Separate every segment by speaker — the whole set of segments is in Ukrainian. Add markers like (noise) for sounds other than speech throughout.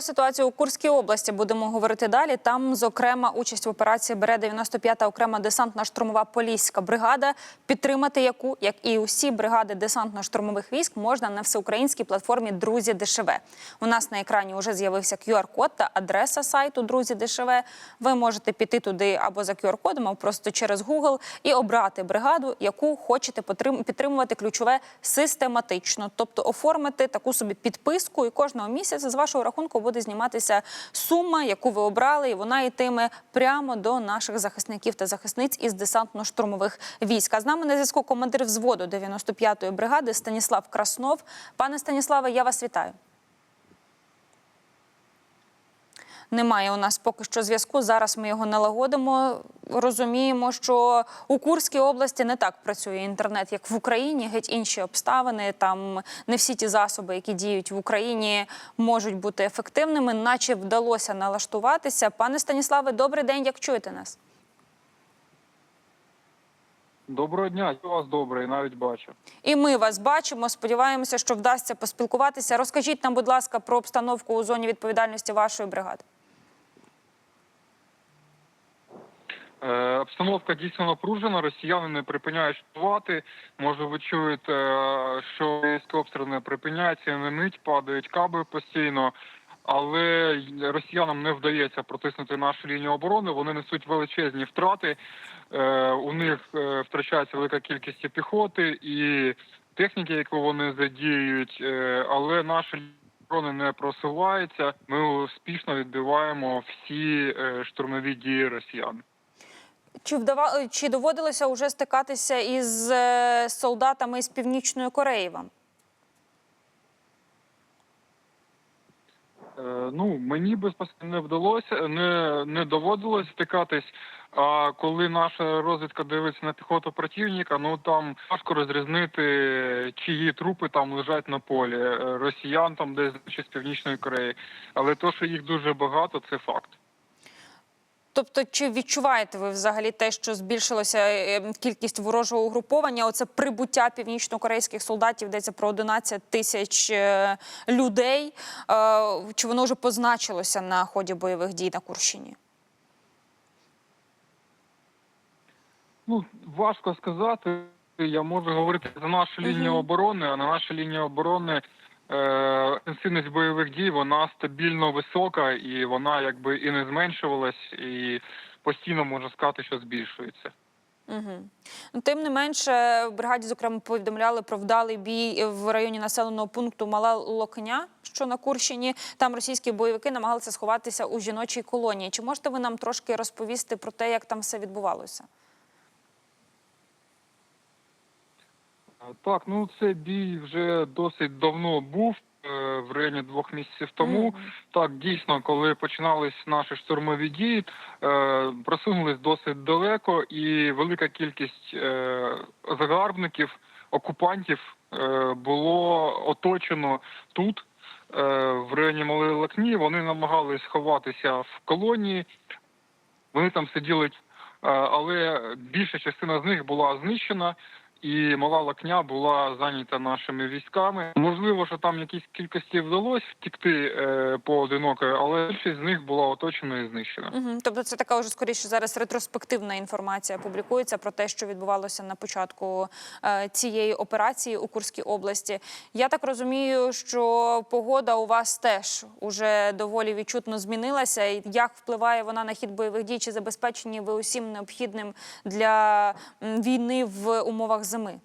Speaker 1: Ситуацію у Курській області будемо говорити далі. Там, зокрема, участь в операції бере 95-та окрема десантна штурмова поліська бригада, підтримати яку, як і усі бригади десантно-штурмових військ, можна на всеукраїнській платформі Друзі ДШВ. У нас на екрані вже з'явився QR-код та адреса сайту Друзі ДШВ. Ви можете піти туди або за QR-кодом, або просто через Google і обрати бригаду, яку хочете підтримувати ключове систематично, тобто оформити таку собі підписку, і кожного місяця з вашого рахунку буде зніматися сума, яку ви обрали, і вона йтиме прямо до наших захисників та захисниць із десантно-штурмових військ. А з нами на зв'язку командир взводу 95-ї бригади Станіслав Краснов. Пане Станіславе, я вас вітаю. Немає у нас поки що зв'язку. Зараз ми його налагодимо. Розуміємо, що у Курській області не так працює інтернет, як в Україні. Геть інші обставини. Там не всі ті засоби, які діють в Україні, можуть бути ефективними, наче вдалося налаштуватися. Пане Станіславе, добрий день. Як чуєте нас?
Speaker 2: Доброго дня, я вас добре, і навіть бачу.
Speaker 1: І ми вас бачимо. Сподіваємося, що вдасться поспілкуватися. Розкажіть нам, будь ласка, про обстановку у зоні відповідальності вашої бригади.
Speaker 2: Е, обстановка дійсно напружена. Росіяни не припиняють штувати. Може, ви чуєте, е, що обстріли не припиняються, не мить, падають каби постійно. Але росіянам не вдається протиснути нашу лінію оборони. Вони несуть величезні втрати. Е, у них е, втрачається велика кількість піхоти і техніки, яку вони задіють. Е, але наша оборони не просувається. Ми успішно відбиваємо всі е, штурмові дії росіян.
Speaker 1: Чи вдава... чи доводилося вже стикатися із е, солдатами з Північної Кореї вам?
Speaker 2: Е, Ну мені безпосередньо не вдалося, не, не доводилось стикатись. А коли наша розвідка дивиться на піхоту противника, ну там важко розрізнити, чиї трупи там лежать на полі. Е, Росіян там десь чи з північної Кореї. Але то, що їх дуже багато, це факт.
Speaker 1: Тобто, чи відчуваєте ви взагалі те, що збільшилася е, кількість ворожого угруповання? Оце прибуття північно-корейських солдатів, йдеться про 11 тисяч е, людей. Е, Чи воно вже позначилося на ході бойових дій на Курщині?
Speaker 2: Ну важко сказати. Я можу говорити за нашу лінію оборони, а на нашій лінії оборони е, інтенсивність бойових дій вона стабільно висока і вона якби і не зменшувалась, і постійно можна сказати, що збільшується.
Speaker 1: Угу. Тим не менше, в бригаді, зокрема, повідомляли про вдалий бій в районі населеного пункту Мала Локня, що на Курщині. Там російські бойовики намагалися сховатися у жіночій колонії. Чи можете ви нам трошки розповісти про те, як там все відбувалося?
Speaker 2: Так, ну цей бій вже досить давно був. е, В районі двох місяців тому
Speaker 1: Мгм.
Speaker 2: так дійсно, коли починались наші штурмові дії, е, просунулись досить далеко, і велика кількість е, загарбників, окупантів було оточено тут, в районі Малої Лакні. Вони намагались ховатися в колонії. Вони там сиділи, але більша частина з них була знищена. І мала лакня була зайнята нашими військами. Можливо, що там якісь кількості вдалося втікти е, поодиноко, але більшість з них була оточена і знищена.
Speaker 1: Угу. Тобто, це така вже скоріше зараз ретроспективна інформація публікується про те, що відбувалося на початку е, цієї операції у Курській області. Я так розумію, що погода у вас теж уже доволі відчутно змінилася. Як впливає вона на хід бойових дій? Чи забезпечені ви усім необхідним для війни в умовах зими?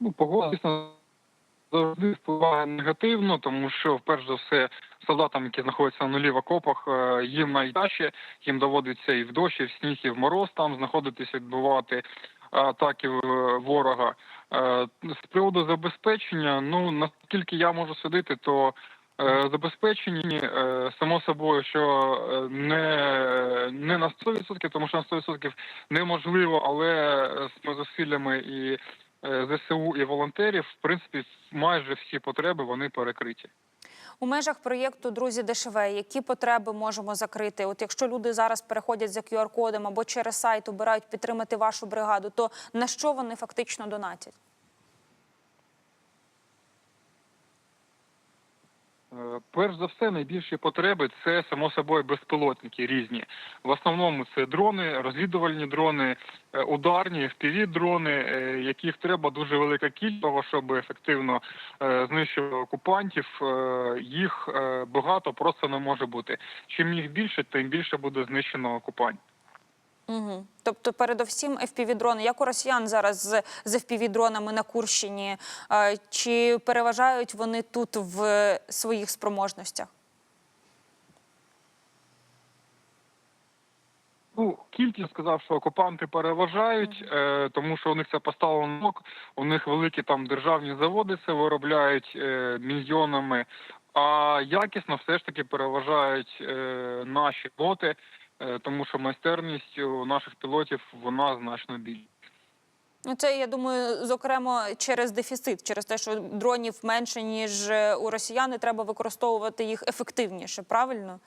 Speaker 2: Ну, погода, звісно, завжди впливає негативно, тому що, вперше за все, солдатам, які знаходяться на нулі в окопах, е, їм найтяжче, їм доводиться і в дощ, і в сніг, і в мороз там знаходитися, відбувати атаки е, ворога. Е, З приводу забезпечення, ну наскільки я можу судити, то е, забезпечені е, само собою, що е, не, не на 100%, тому що на 100% неможливо, але з зусиллями і е, ЗСУ і волонтерів, в принципі, майже всі потреби вони перекриті.
Speaker 1: У межах проєкту Друзі ДШВ, які потреби можемо закрити? От якщо люди зараз переходять за QR-кодом або через сайт обирають підтримати вашу бригаду, то на що вони фактично донатять?
Speaker 2: Перш за все, найбільші потреби це само собою безпілотники різні. В основному це дрони, розвідувальні дрони, е, ударні, fpv дрони, е, яких треба дуже велика кількість, щоб ефективно е, знищувати окупантів. Е, Їх е, багато просто не може бути. Чим їх більше, тим більше буде знищено окупантів.
Speaker 1: Угу. Тобто, передовсім FPV-дрони. Як у росіян зараз з, з FPV-дронами на Курщині? Е, Чи переважають вони тут в своїх спроможностях?
Speaker 2: Ну, кількість сказав, що окупанти переважають, е, тому що у них це поставлено у них великі там державні заводи це виробляють е, мільйонами, а якісно все ж таки переважають е, наші боти, тому що майстерність у наших пілотів вона значно більша.
Speaker 1: Ну, це я думаю, зокрема через дефіцит, через те, що дронів менше ніж е, у росіян, і треба використовувати їх ефективніше. Правильно?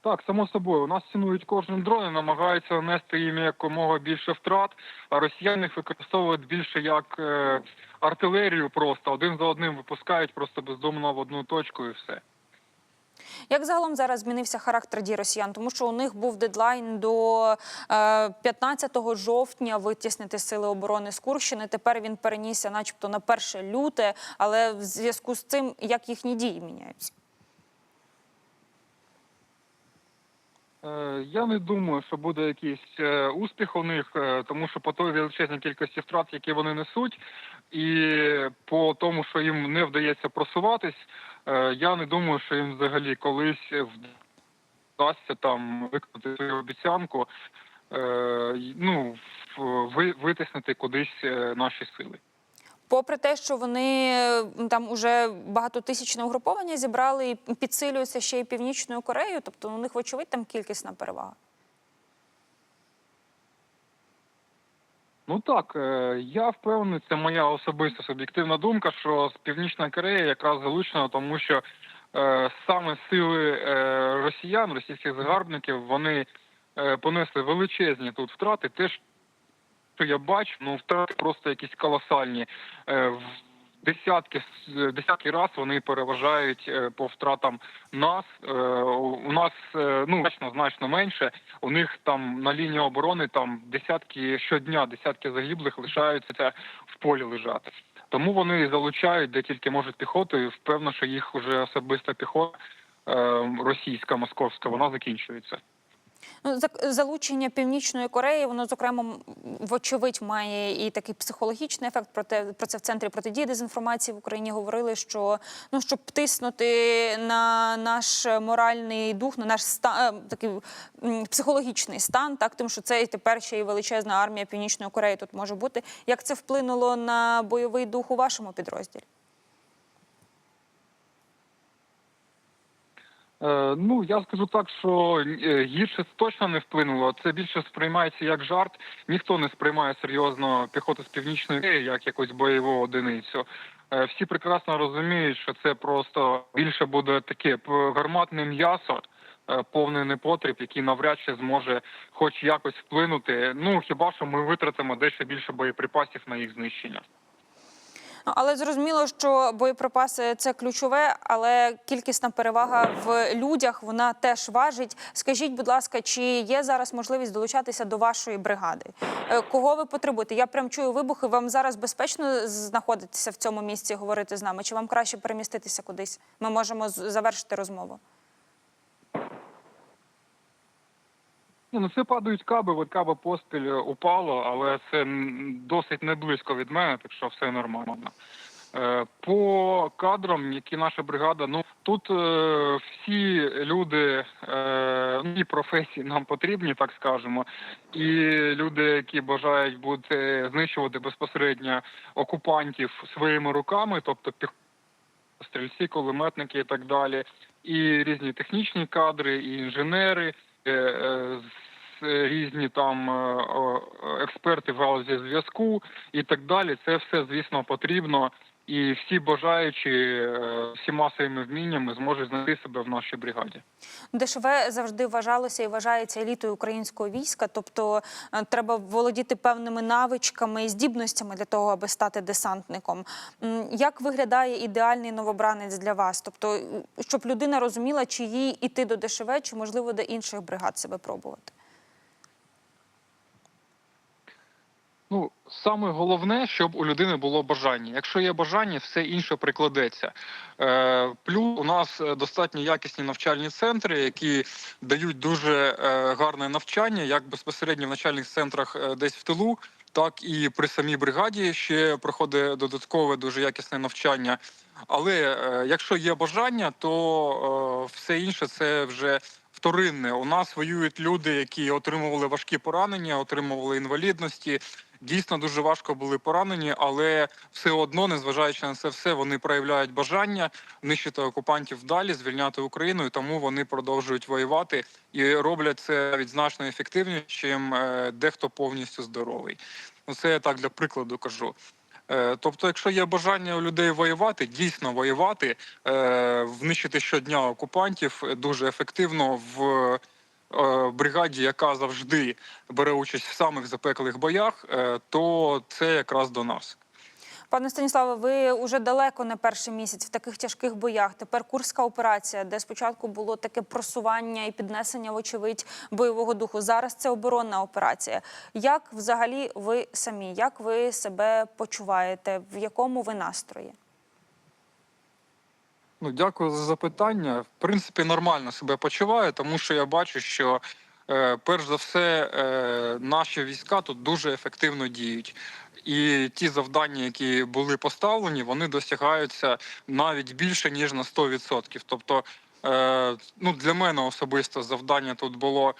Speaker 2: Так, само собою. У нас цінують кожен дрон і намагаються нанести їм якомога більше втрат, а росіяни їх використовують більше як е, артилерію просто один за одним випускають просто бездумно в одну точку і все.
Speaker 1: Як загалом зараз змінився характер дій росіян? Тому що у них був дедлайн до е, 15 жовтня витіснити сили оборони з Курщини. Тепер він перенісся, начебто, на 1 люте, але в зв'язку з цим як їхні дії міняються?
Speaker 2: Е, Я не думаю, що буде якийсь е, успіх у них, е, тому що по той величезній кількості втрат, які вони несуть, і по тому, що їм не вдається просуватись, е, я не думаю, що їм взагалі колись вдасться там виконати свою обіцянку, е, ну витиснути кудись е, наші сили.
Speaker 1: Попри те, що вони е, там уже багатотисячне угруповання зібрали і підсилюються ще й північною Кореєю, тобто у них, вочевидь, там кількісна перевага.
Speaker 2: Ну так, е, я впевнений, це моя особиста суб'єктивна думка, що Північна Корея якраз залучена, тому що е, саме сили е, росіян, російських загарбників, вони понесли величезні тут втрати. Теж що я бачу, ну втрати просто якісь колосальні. Е, Десятки с- десятки раз вони переважають е, по втратам нас. Е, У нас е, ну значно значно менше. У них там на лінії оборони там десятки щодня, десятки загиблих лишаються в полі лежати. Тому вони залучають де тільки можуть піхоту, і впевнено, що їх вже особиста піхота е, російська, московська, вона закінчується.
Speaker 1: Ну, залучення Північної Кореї, воно зокрема вочевидь має і такий психологічний ефект. Проте про це в центрі протидії дезінформації в Україні говорили, що ну щоб тиснути на наш моральний дух, на наш ста, е, такий психологічний стан, так тому що це і тепер ще й величезна армія Північної Кореї тут може бути. Як це вплинуло на бойовий дух у вашому підрозділі?
Speaker 2: Ну я скажу так, що е, гірше точно не вплинуло. Це більше сприймається як жарт. Ніхто не сприймає серйозно піхоту з північної Кореї як якусь бойову одиницю. Е, всі прекрасно розуміють, що це просто більше буде таке гарматне м'ясо. е, Повний непотріб, який навряд чи зможе хоч якось вплинути. Ну хіба що ми витратимо дещо більше боєприпасів на їх знищення?
Speaker 1: Але зрозуміло, що боєприпаси це ключове, але кількісна перевага в людях вона теж важить. Скажіть, будь ласка, чи є зараз можливість долучатися до вашої бригади? Е, Кого ви потребуєте? Я прям чую вибухи. Вам зараз безпечно знаходитися в цьому місці, говорити з нами? Чи вам краще переміститися кудись? Ми можемо завершити розмову.
Speaker 2: Ну це падають каби, от каба поспіль е, упало, але це досить не близько від мене, так що все нормально. Е, По кадрам, які наша бригада, ну тут е, всі люди е, ну, і професії нам потрібні, так скажемо, і люди, які бажають бути знищувати безпосередньо окупантів своїми руками, тобто стрільці, кулеметники і так далі, і різні технічні кадри, і інженери. Е, різні там е, експерти в галузі зв'язку і так далі. Це все, звісно, потрібно. І всі бажаючі е, всіма своїми вміннями зможуть знайти себе в нашій бригаді.
Speaker 1: ДШВ завжди вважалося і вважається елітою українського війська, тобто е, треба володіти певними навичками і здібностями для того, аби стати десантником. Як виглядає ідеальний новобранець для вас? Тобто, е, щоб людина розуміла, чи їй іти до ДШВ, чи можливо до інших бригад себе пробувати?
Speaker 2: Ну, саме головне, щоб у людини було бажання. Якщо є бажання, все інше прикладеться. Е, плюс у нас е, достатньо якісні навчальні центри, які дають дуже е, гарне навчання, як безпосередньо в навчальних центрах е, десь в тилу, так і при самій бригаді ще проходить додаткове дуже якісне навчання. Але е, якщо є бажання, то е, все інше це вже вторинне. У нас воюють люди, які отримували важкі поранення, отримували інвалідності. Дійсно дуже важко були поранені, але все одно, незважаючи на це все, вони проявляють бажання нищити окупантів далі, звільняти Україну, і тому вони продовжують воювати і роблять це навіть значно ефективніше, чим е, дехто повністю здоровий. Ну це я так для прикладу кажу. Е, Тобто, якщо є бажання у людей воювати, дійсно воювати, е, внищити щодня окупантів е, дуже ефективно в бригаді, яка завжди бере участь в самих запеклих боях, то це якраз до нас.
Speaker 1: Пане Станіславе, ви уже далеко не перший місяць в таких тяжких боях. Тепер Курська операція, де спочатку було таке просування і піднесення, вочевидь, бойового духу. Зараз це оборонна операція. Як взагалі ви самі? Як ви себе почуваєте? В якому ви настрої?
Speaker 2: Ну, дякую за запитання. В принципі, нормально себе почуваю, тому що я бачу, що е, перш за все е, наші війська тут дуже ефективно діють. І ті завдання, які були поставлені, вони досягаються навіть більше ніж на 100%. Тобто, е, ну для мене особисто завдання тут було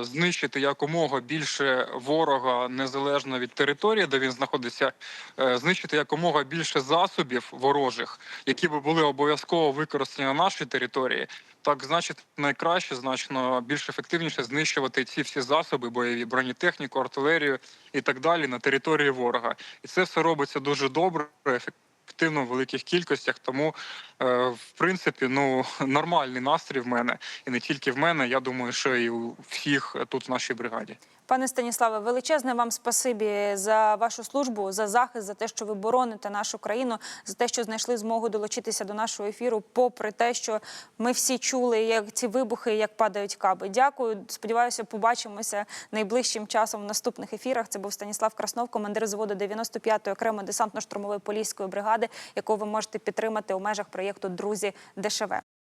Speaker 2: знищити якомога більше ворога незалежно від території, де він знаходиться, е, знищити якомога більше засобів ворожих, які би були обов'язково використані на нашій території. Так, значить, найкраще, значно більш ефективніше знищувати ці всі засоби, бойові бронетехніку, артилерію і так далі на території ворога. І це все робиться дуже добре, ефективно в великих кількостях. Тому, е, в принципі, ну (laughs) нормальний настрій в мене, і не тільки в мене. Я думаю, що і у всіх тут в нашій бригаді.
Speaker 1: Пане Станіславе, величезне вам спасибі за вашу службу, за захист, за те, що ви бороните нашу країну, за те, що знайшли змогу долучитися до нашого ефіру, попри те, що ми всі чули, як ці вибухи, як падають каби. Дякую. Сподіваюся, побачимося найближчим часом в наступних ефірах. Це був Станіслав Краснов, командир зводу 95-ї окремої десантно-штурмової поліської бригади, яку ви можете підтримати у межах проєкту Друзі ДШВ.